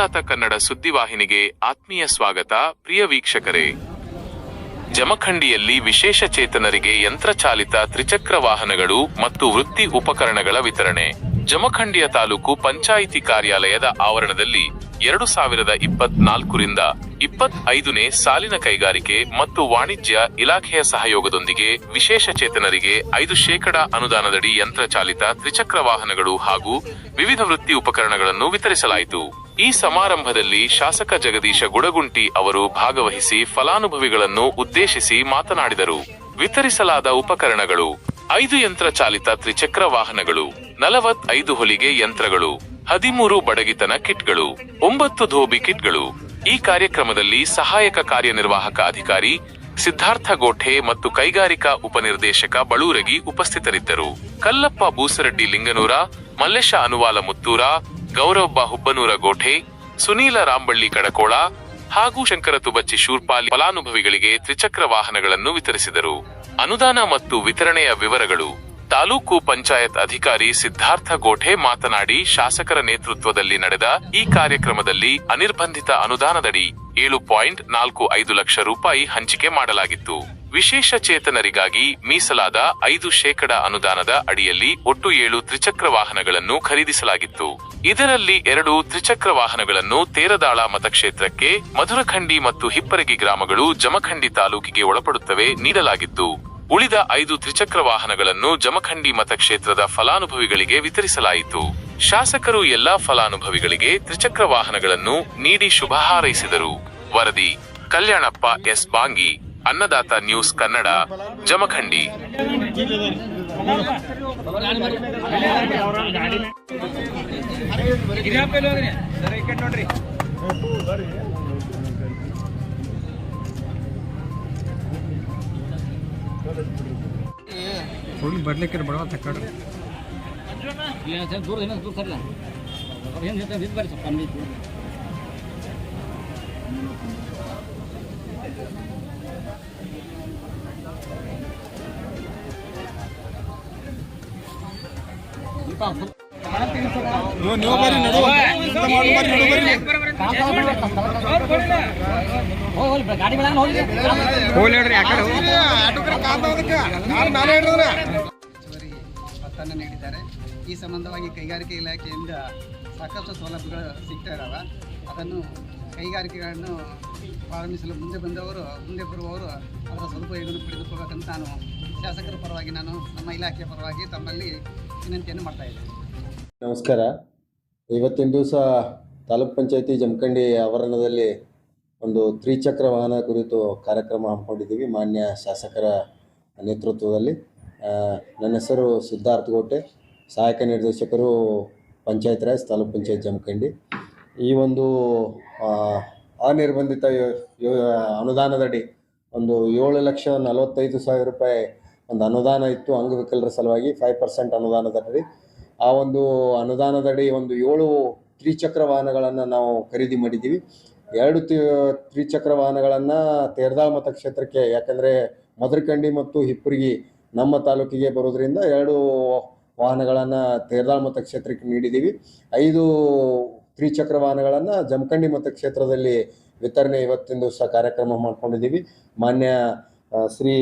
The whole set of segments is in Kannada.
ಅನ್ನದಾತ ಕನ್ನಡ ಸುದ್ದಿವಾಹಿನಿಗೆ ಆತ್ಮೀಯ ಸ್ವಾಗತ, ಪ್ರಿಯ ವೀಕ್ಷಕರೇ. ಜಮಖಂಡಿಯಲ್ಲಿ ವಿಶೇಷ ಚೇತನರಿಗೆ ಯಂತ್ರಚಾಲಿತ ತ್ರಿಚಕ್ರ ವಾಹನಗಳು ಮತ್ತು ವೃತ್ತಿ ಉಪಕರಣಗಳ ವಿತರಣೆ. ಜಮಖಂಡಿಯ ತಾಲೂಕು ಪಂಚಾಯಿತಿ ಕಾರ್ಯಾಲಯದ ಆವರಣದಲ್ಲಿ ಎರಡು ಸಾವಿರದ ಇಪ್ಪತ್ನಾಲ್ಕರಿಂದ ಇಪ್ಪತ್ತೈದನೇ ಸಾಲಿನ ಕೈಗಾರಿಕೆ ಮತ್ತು ವಾಣಿಜ್ಯ ಇಲಾಖೆಯ ಸಹಯೋಗದೊಂದಿಗೆ ವಿಶೇಷ ಚೇತನರಿಗೆ ಐದು ಶೇಕಡಾ ಅನುದಾನದಡಿ ಯಂತ್ರಚಾಲಿತ ತ್ರಿಚಕ್ರ ವಾಹನಗಳು ಹಾಗೂ ವಿವಿಧ ವೃತ್ತಿ ಉಪಕರಣಗಳನ್ನು ವಿತರಿಸಲಾಯಿತು. ಈ ಸಮಾರಂಭದಲ್ಲಿ ಶಾಸಕ ಜಗದೀಶ ಗುಡಗುಂಟಿ ಅವರು ಭಾಗವಹಿಸಿ ಫಲಾನುಭವಿಗಳನ್ನು ಉದ್ದೇಶಿಸಿ ಮಾತನಾಡಿದರು. ವಿತರಿಸಲಾದ ಉಪಕರಣಗಳು, ಐದು ಯಂತ್ರ ಚಾಲಿತ ತ್ರಿಚಕ್ರ ವಾಹನಗಳು, ನಲವತ್ತೈದು ಹೊಲಿಗೆ ಯಂತ್ರಗಳು, ಹದಿಮೂರು ಬಡಗಿತನ ಕಿಟ್ಗಳು, ಒಂಬತ್ತು ಧೋಬಿ ಕಿಟ್ಗಳು. ಈ ಕಾರ್ಯಕ್ರಮದಲ್ಲಿ ಸಹಾಯಕ ಕಾರ್ಯನಿರ್ವಾಹಕ ಅಧಿಕಾರಿ ಸಿದ್ಧಾರ್ಥ ಗೋಠೆ ಮತ್ತು ಕೈಗಾರಿಕಾ ಉಪನಿರ್ದೇಶಕ ಬಳೂರಗಿ ಉಪಸ್ಥಿತರಿದ್ದರು. ಕಲ್ಲಪ್ಪ ಬೂಸರಡ್ಡಿ ಲಿಂಗನೂರ, ಮಲ್ಲೇಶ ಅನುವಾಲ ಮುತ್ತೂರ ಗೌರವ್ಬ ಹುಬ್ಬನೂರ ಗೋಠೆ, ಸುನೀಲ ರಾಂಬಳ್ಳಿ ಕಡಕೋಳ ಹಾಗೂ ಶಂಕರ ತುಬಚ್ಚಿ ಶೂರ್ಪಾಲಿ ಫಲಾನುಭವಿಗಳಿಗೆ ತ್ರಿಚಕ್ರ ವಾಹನಗಳನ್ನು ವಿತರಿಸಿದರು. ಅನುದಾನ ಮತ್ತು ವಿತರಣೆಯ ವಿವರಗಳು ತಾಲೂಕು ಪಂಚಾಯತ್ ಅಧಿಕಾರಿ ಸಿದ್ಧಾರ್ಥ ಗೋಠೆ ಮಾತನಾಡಿ ಶಾಸಕರ ನೇತೃತ್ವದಲ್ಲಿ ನಡೆದ ಈ ಕಾರ್ಯಕ್ರಮದಲ್ಲಿ ಅನಿರ್ಬಂಧಿತ ಅನುದಾನದಡಿ ಏಳು ಪಾಯಿಂಟ್ ನಾಲ್ಕು ಐದು ಲಕ್ಷ ರೂಪಾಯಿ ಹಂಚಿಕೆ ಮಾಡಲಾಗಿತ್ತು. ವಿಶೇಷ ಚೇತನರಿಗಾಗಿ ಮೀಸಲಾದ ಐದು ಶೇಕಡ ಅನುದಾನದ ಅಡಿಯಲ್ಲಿ ಒಟ್ಟು ಏಳು ತ್ರಿಚಕ್ರ ವಾಹನಗಳನ್ನು ಖರೀದಿಸಲಾಗಿತ್ತು. ಇದರಲ್ಲಿ ಎರಡು ತ್ರಿಚಕ್ರ ವಾಹನಗಳನ್ನು ತೇರದಾಳ ಮತಕ್ಷೇತ್ರಕ್ಕೆ ಮಧುರಖಂಡಿ ಮತ್ತು ಹಿಪ್ಪರಗಿ ಗ್ರಾಮಗಳು ಜಮಖಂಡಿ ತಾಲೂಕಿಗೆ ಒಳಪಡುತ್ತವೆ ನೀಡಲಾಗಿದ್ದು ಉಳಿದ ಐದು ತ್ರಿಚಕ್ರ ವಾಹನಗಳನ್ನು ಜಮಖಂಡಿ ಮತಕ್ಷೇತ್ರದ ಫಲಾನುಭವಿಗಳಿಗೆ ವಿತರಿಸಲಾಯಿತು. ಶಾಸಕರು ಎಲ್ಲಾ ಫಲಾನುಭವಿಗಳಿಗೆ ತ್ರಿಚಕ್ರ ವಾಹನಗಳನ್ನು ನೀಡಿ ಶುಭ ಹಾರೈಸಿದರು. ವರದಿ, ಕಲ್ಯಾಣಪ್ಪ ಎಸ್ ಬಾಂಗಿ, ಅನ್ನದಾತ ನ್ಯೂಸ್ ಕನ್ನಡ, ಜಮಖಂಡಿ. ಹೋಗಿ ಬರ್ಲಿಕ್ಕೆ ಬಡವ ತಕ್ಕಾಡ್ರಿ ಇಲ್ಲ ದೂರ ಏನೋ ದೂರ ಸರಿಲ್ಲ ಅವ್ರು ಏನು ಹೇಳ್ತಾರೆ ಇದು ಬರ್ರಿ ಸ್ವಲ್ಪ ಕಮ್ಮಿ ಇತ್ತು ನೀವು ಬರ್ರಿ ನಡು ಹೇಳ್ರಿ ಯಾಕಡೆ ನೀಡಿದ್ದಾರೆ ಈ ಸಂಬಂಧವಾಗಿ ಕೈಗಾರಿಕೆ ಇಲಾಖೆಯಿಂದ ಸಾಕಷ್ಟು ಸೌಲಭ್ಯಗಳು ಸಿಗ್ತಾ ಇದ್ದಾವೆ ಅದನ್ನು ಕೈಗಾರಿಕೆಗಳನ್ನು ಪ್ರಾರಂಭಿಸಲು ಮುಂದೆ ಬಂದವರು ಮುಂದೆ ಬರುವವರು ಅದರ ಸದುಪಯೋಗವನ್ನು ಪಡೆದುಕೊಳ್ಳಬೇಕಂತ ನಾನು ಶಾಸಕರ ಪರವಾಗಿ ನಾನು ನಮ್ಮ ಇಲಾಖೆಯ ಪರವಾಗಿ ತಮ್ಮಲ್ಲಿ ವಿನಂತಿಯನ್ನು ಮಾಡ್ತಾ ಇದ್ದೇನೆ ನಮಸ್ಕಾರ. ಇವತ್ತಿನ ದಿವಸ ತಾಲೂಕ್ ಪಂಚಾಯತಿ ಜಮಖಂಡಿ ಆವರಣದಲ್ಲಿ ಒಂದು ತ್ರಿಚಕ್ರ ವಾಹನ ಕುರಿತು ಕಾರ್ಯಕ್ರಮ ಹಮ್ಮಿಕೊಂಡಿದ್ದೀವಿ ಮಾನ್ಯ ಶಾಸಕರ ನೇತೃತ್ವದಲ್ಲಿ. ನನ್ನ ಹೆಸರು ಸಿದ್ಧಾರ್ಥ ಗೋಟೆ, ಸಹಾಯಕ ನಿರ್ದೇಶಕರು ಪಂಚಾಯತ್ ರಾಜ್, ತಾಲೂಕ್ ಪಂಚಾಯತ್ ಜಮಖಂಡಿ. ಈ ಒಂದು ಅನಿರ್ಬಂಧಿತ ಅನುದಾನದಡಿ ಒಂದು ಏಳು ಲಕ್ಷ ನಲವತ್ತೈದು ಸಾವಿರ ರೂಪಾಯಿ ಒಂದು ಅನುದಾನ ಇತ್ತು ಅಂಗವಿಕಲರ ಸಲುವಾಗಿ ಫೈವ್ ಪರ್ಸೆಂಟ್ ಅನುದಾನದಡಿ. ಆ ಒಂದು ಅನುದಾನದಡಿ ಒಂದು ಏಳು ತ್ರಿಚಕ್ರ ವಾಹನಗಳನ್ನು ನಾವು ಖರೀದಿ ಮಾಡಿದ್ದೀವಿ. ಎರಡು ತ್ರಿಚಕ್ರ ವಾಹನಗಳನ್ನು ತೇರ್ದಾಳ್ ಮತಕ್ಷೇತ್ರಕ್ಕೆ ಯಾಕಂದರೆ ಮದರಕಂಡಿ ಮತ್ತು ಹಿಪ್ಪರಿಗಿ ನಮ್ಮ ತಾಲೂಕಿಗೆ ಬರೋದ್ರಿಂದ ಎರಡು ವಾಹನಗಳನ್ನು ತೇರ್ದಾಳ್ ಮತಕ್ಷೇತ್ರಕ್ಕೆ ನೀಡಿದ್ದೀವಿ. ಐದು ತ್ರಿಚಕ್ರ ವಾಹನಗಳನ್ನು ಜಮಖಂಡಿ ಮತಕ್ಷೇತ್ರದಲ್ಲಿ ವಿತರಣೆ ಇವತ್ತಿನ ದಿವಸ ಕಾರ್ಯಕ್ರಮ ಮಾಡ್ಕೊಂಡಿದ್ದೀವಿ. ಮಾನ್ಯ ಶ್ರೀ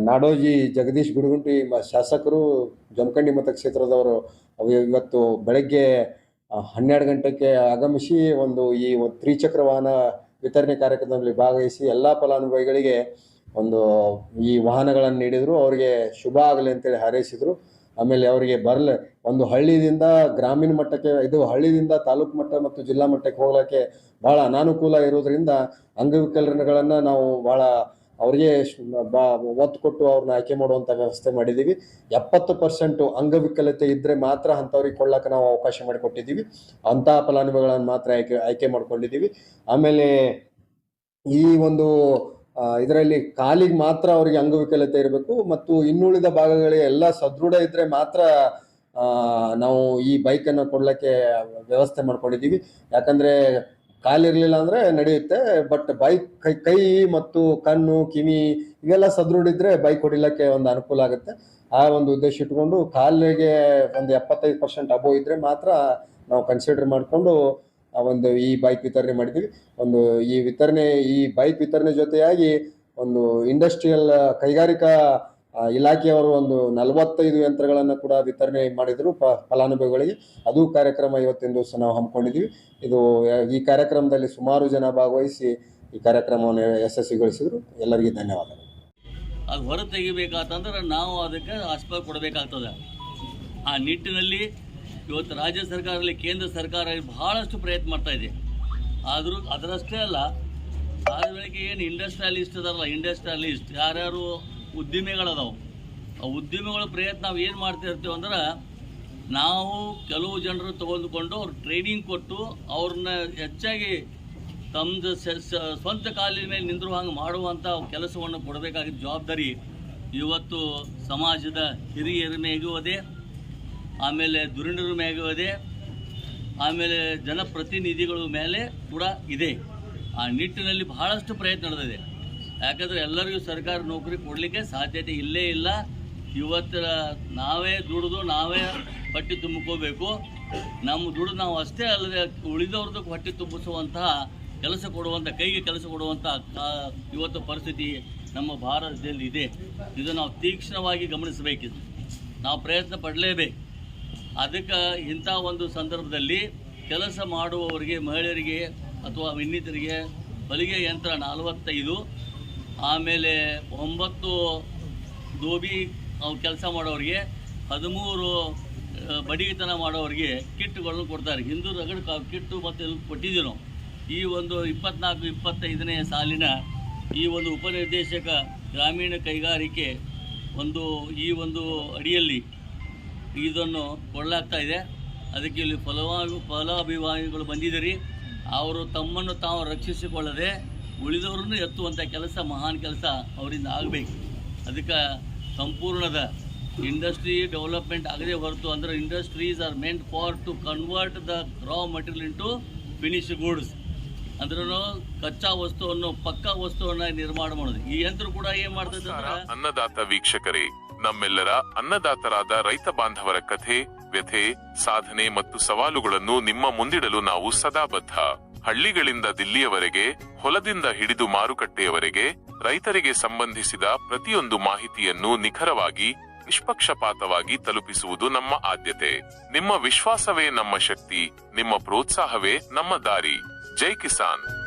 ನಾಡೋಜಿ ಜಗದೀಶ್ ಗುಡುಗುಂಟಿ ಮ- ಶಾಸಕರು ಜಮಖಂಡಿ ಮತಕ್ಷೇತ್ರದವರು ಇವತ್ತು ಬೆಳಗ್ಗೆ ಹನ್ನೆರಡು ಗಂಟೆಗೆ ಆಗಮಿಸಿ ಒಂದು ಈ ಒಂದು ತ್ರಿಚಕ್ರ ವಾಹನ ವಿತರಣೆ ಕಾರ್ಯಕ್ರಮದಲ್ಲಿ ಭಾಗವಹಿಸಿ ಎಲ್ಲ ಫಲಾನುಭವಿಗಳಿಗೆ ಒಂದು ಈ ವಾಹನಗಳನ್ನು ನೀಡಿದರು. ಅವರಿಗೆ ಶುಭ ಆಗಲಿ ಅಂತೇಳಿ ಹಾರೈಸಿದರು. ಆಮೇಲೆ ಅವರಿಗೆ ಬರಲೆ, ಒಂದು ಹಳ್ಳಿಯಿಂದ ಗ್ರಾಮೀಣ ಮಟ್ಟಕ್ಕೆ, ಇದು ಹಳ್ಳಿಯಿಂದ ತಾಲೂಕು ಮಟ್ಟ ಮತ್ತು ಜಿಲ್ಲಾ ಮಟ್ಟಕ್ಕೆ ಹೋಗ್ಲಿಕ್ಕೆ ಭಾಳ ಅನಾನುಕೂಲ ಇರೋದರಿಂದ ಅಂಗವಿಕಲನಗಳನ್ನು ನಾವು ಭಾಳ ಅವರಿಗೆ ಒತ್ತು ಕೊಟ್ಟು ಅವ್ರನ್ನ ಆಯ್ಕೆ ಮಾಡುವಂಥ ವ್ಯವಸ್ಥೆ ಮಾಡಿದ್ದೀವಿ ಎಪ್ಪತ್ತು ಪರ್ಸೆಂಟು ಅಂಗವಿಕಲತೆ ಇದ್ದರೆ ಮಾತ್ರ ಅಂಥವ್ರಿಗೆ ಕೊಳ್ಳಕ್ಕೆ ನಾವು ಅವಕಾಶ ಮಾಡಿಕೊಟ್ಟಿದ್ದೀವಿ ಅಂಥ ಫಲಾನುಭವಿಗಳನ್ನು ಮಾತ್ರ ಆಯ್ಕೆ ಆಯ್ಕೆ ಮಾಡ್ಕೊಂಡಿದ್ದೀವಿ ಆಮೇಲೆ ಈ ಒಂದು ಇದರಲ್ಲಿ ಕಾಲಿಗೆ ಮಾತ್ರ ಅವರಿಗೆ ಅಂಗವಿಕಲತೆ ಇರಬೇಕು. ಮತ್ತು ಇನ್ನುಳಿದ ಭಾಗಗಳಿಗೆ ಎಲ್ಲ ಸದೃಢ ಇದ್ದರೆ ಮಾತ್ರ ನಾವು ಈ ಬೈಕನ್ನು ಕೊಡ್ಲಿಕ್ಕೆ ವ್ಯವಸ್ಥೆ ಮಾಡ್ಕೊಂಡಿದ್ದೀವಿ ಯಾಕಂದರೆ ಕಾಲಿರಲಿಲ್ಲ ಅಂದರೆ ನಡೆಯುತ್ತೆ ಬಟ್ ಬೈಕ್ ಕೈ ಕೈ ಮತ್ತು ಕಣ್ಣು, ಕಿವಿ ಇವೆಲ್ಲ ಸದೃಢ ಇದ್ದರೆ ಬೈಕ್ ಹೊಡಿಲಿಕ್ಕೆ ಒಂದು ಅನುಕೂಲ ಆಗುತ್ತೆ. ಆ ಒಂದು ಉದ್ದೇಶ ಇಟ್ಕೊಂಡು ಕಾಲಿಗೆ ಒಂದು ಎಪ್ಪತ್ತೈದು ಪರ್ಸೆಂಟ್ ಅಬೋ ಇದ್ದರೆ ಮಾತ್ರ ನಾವು ಕನ್ಸಿಡರ್ ಮಾಡಿಕೊಂಡು ಒಂದು ಈ ಬೈಕ್ ವಿತರಣೆ ಮಾಡಿದ್ದೀವಿ. ಒಂದು ಈ ವಿತರಣೆ, ಈ ಬೈಕ್ ವಿತರಣೆ ಜೊತೆಯಾಗಿ ಒಂದು ಇಂಡಸ್ಟ್ರಿಯಲ್ ಕೈಗಾರಿಕಾ ಇಲಾಖೆಯವರು ಒಂದು ನಲವತ್ತೈದು ಯಂತ್ರಗಳನ್ನು ಕೂಡ ವಿತರಣೆ ಮಾಡಿದರು ಪ ಫಲಾನುಭವಿಗಳಿಗೆ. ಅದು ಕಾರ್ಯಕ್ರಮ ಇವತ್ತಿನ ದಿವಸ ನಾವು ಹಮ್ಮಿಕೊಂಡಿದ್ದೀವಿ ಇದು ಈ ಕಾರ್ಯಕ್ರಮದಲ್ಲಿ ಸುಮಾರು ಜನ ಭಾಗವಹಿಸಿ ಈ ಕಾರ್ಯಕ್ರಮವನ್ನು ಯಶಸ್ವಿಗೊಳಿಸಿದರು. ಎಲ್ಲರಿಗೂ ಧನ್ಯವಾದಗಳು. ಅದು ಹೊರ ತೆಗಿಬೇಕಾತಂದ್ರೆ ನಾವು ಅದಕ್ಕೆ ಆಸ್ಪದ ಕೊಡಬೇಕಾಗ್ತದೆ. ಆ ನಿಟ್ಟಿನಲ್ಲಿ ಇವತ್ತು ರಾಜ್ಯ ಸರ್ಕಾರದಲ್ಲಿ ಕೇಂದ್ರ ಸರ್ಕಾರ ಬಹಳಷ್ಟು ಪ್ರಯತ್ನ ಮಾಡ್ತಾ ಇದೆ. ಆದರೂ ಅದರಷ್ಟೇ ಅಲ್ಲ, ಆದ ಏನು ಇಂಡಸ್ಟ್ರಿಯಲಿಸ್ಟ್ ಅದಾರಲ್ಲ ಇಂಡಸ್ಟ್ರಿಯಲಿಸ್ಟ್ ಯಾರ್ಯಾರು ಉದ್ದಿಮೆಗಳದಾವು. ಆ ಉದ್ದಿಮೆಗಳ ಪ್ರಯತ್ನ ನಾವು ಏನು ಮಾಡ್ತಾ ಇರ್ತೀವಿ ಅಂದ್ರೆ, ನಾವು ಕೆಲವು ಜನರು ತಗೊಂಡುಕೊಂಡು ಅವ್ರು ಟ್ರೈನಿಂಗ್ ಕೊಟ್ಟು ಅವ್ರನ್ನ ಹೆಚ್ಚಾಗಿ ತಮ್ಮದು ಸ್ವಂತ ಕಾಲಿನ ಮೇಲೆ ನಿಂದಿರುವ ಹಂಗೆ ಮಾಡುವಂಥ ಕೆಲಸವನ್ನು ಕೊಡಬೇಕಾಗಿದ್ದ ಜವಾಬ್ದಾರಿ ಇವತ್ತು ಸಮಾಜದ ಹಿರಿಯರ ಮೇಗೂ ಆಮೇಲೆ ದುರಿಣರ ಮೇಗೂ ಆಮೇಲೆ ಜನಪ್ರತಿನಿಧಿಗಳ ಮೇಲೆ ಕೂಡ ಇದೆ. ಆ ನಿಟ್ಟಿನಲ್ಲಿ ಬಹಳಷ್ಟು ಪ್ರಯತ್ನ ನಡೆದಿದೆ. ಯಾಕಂದರೆ ಎಲ್ಲರಿಗೂ ಸರ್ಕಾರ ನೌಕರಿ ಕೊಡಲಿಕ್ಕೆ ಸಾಧ್ಯತೆ ಇಲ್ಲೇ ಇಲ್ಲ. ಇವತ್ತು ನಾವೇ ದುಡಿದು ನಾವೇ ಹೊಟ್ಟೆ ತುಂಬಿಕೋಬೇಕು. ನಮ್ಮ ದುಡಿದು ನಾವು ಅಷ್ಟೇ ಅಲ್ಲದೆ ಉಳಿದವ್ರದ್ದು ಹೊಟ್ಟೆ ತುಂಬಿಸುವಂತಹ ಕೆಲಸ ಕೊಡುವಂಥ ಕೈಗೆ ಕೆಲಸ ಕೊಡುವಂಥ ಇವತ್ತು ಪರಿಸ್ಥಿತಿ ನಮ್ಮ ಭಾರತದಲ್ಲಿ ಇದೆ. ಇದು ನಾವು ತೀಕ್ಷ್ಣವಾಗಿ ಗಮನಿಸಬೇಕಿದೆ. ನಾವು ಪ್ರಯತ್ನ ಪಡಲೇಬೇಕು. ಅದಕ್ಕೆ ಇಂಥ ಒಂದು ಸಂದರ್ಭದಲ್ಲಿ ಕೆಲಸ ಮಾಡುವವರಿಗೆ, ಮಹಿಳೆಯರಿಗೆ ಅಥವಾ ಇನ್ನಿತರಿಗೆ ಹೊಲಿಗೆ ಯಂತ್ರ ನಲವತ್ತೈದು ಆಮೇಲೆ ಒಂಬತ್ತು ದೋಬಿ ಅವು ಕೆಲಸ ಮಾಡೋರಿಗೆ, ಹದಿಮೂರು ಬಡಿಗಿತನ ಮಾಡೋರಿಗೆ ಕಿಟ್ಗಳನ್ನು ಕೊಡ್ತಾರೆ. ಹಿಂದೂ ರಗಡ್ ಕಿಟ್ಟು ಮತ್ತು ಕೊಟ್ಟಿದ್ದೀವಿ ನಾವು ಈ ಒಂದು ಇಪ್ಪತ್ನಾಲ್ಕು, ಇಪ್ಪತ್ತೈದನೇ ಸಾಲಿನ ಈ ಒಂದು ಉಪನಿರ್ದೇಶಕ ಗ್ರಾಮೀಣ ಕೈಗಾರಿಕೆ ಒಂದು, ಈ ಒಂದು ಅಡಿಯಲ್ಲಿ ಇದನ್ನು ಕೊಡಲಾಗ್ತಾ ಇದೆ. ಅದಕ್ಕೆ ಇಲ್ಲಿ ಫಲವಾಗಿ, ಫಲಾಭಿಮಾನಿಗಳು ಬಂದಿದ್ದೀರಿ. ಅವರು ತಮ್ಮನ್ನು ತಾವು ರಕ್ಷಿಸಿಕೊಳ್ಳದೆ ಉಳಿದವರನ್ನು ಎತ್ತುವಂಥ ಕೆಲಸ ಮಹಾನ್ ಕೆಲಸ ಅವರಿಂದ ಆಗಬೇಕು. ಅದಕ್ಕೆ ಸಂಪೂರ್ಣದ ಇಂಡಸ್ಟ್ರಿ ಡೆವಲಪ್ಮೆಂಟ್ ಆಗದೆ ಹೊರತು ಅಂದರೆ industries are meant for to convert the raw material into finish goods. ಅಂದ್ರೂ ಕಚ್ಚಾ ವಸ್ತುವನ್ನು ಪಕ್ಕಾ ವಸ್ತುವನ್ನ ನಿರ್ಮಾಣ ಮಾಡೋದು. ಈ ಯಂತ್ರ ಕೂಡ ಏನು ಮಾಡ್ತದೆ ಅನ್ನದಾತ ವೀಕ್ಷಕರೇ ನಮ್ಮೆಲ್ಲರ ಅನ್ನದಾತರಾದ ರೈತ ಬಾಂಧವರ ಕಥೆ ವ್ಯಥೆ ಸಾಧನೆ ಮತ್ತು ಸವಾಲುಗಳನ್ನು ನಿಮ್ಮ ಮುಂದಿಡಲು ನಾವು ಸದಾ ಬದ್ಧ ಹಳ್ಳಿಗಳಿಂದ ದಿಲ್ಲಿಯವರೆಗೆ, ಹೊಲದಿಂದ ಹಿಡಿದು ಮಾರುಕಟ್ಟೆಯವರೆಗೆ ರೈತರಿಗೆ ಸಂಬಂಧಿಸಿದ ಪ್ರತಿಯೊಂದು ಮಾಹಿತಿಯನ್ನು ನಿಖರವಾಗಿ, ನಿಷ್ಪಕ್ಷಪಾತವಾಗಿ ತಲುಪಿಸುವುದು ನಮ್ಮ ಆದ್ಯತೆ. ನಿಮ್ಮ ವಿಶ್ವಾಸವೇ ನಮ್ಮ ಶಕ್ತಿ, ನಿಮ್ಮ ಪ್ರೋತ್ಸಾಹವೇ ನಮ್ಮ ದಾರಿ. ಜೈ ಕಿಸಾನ್.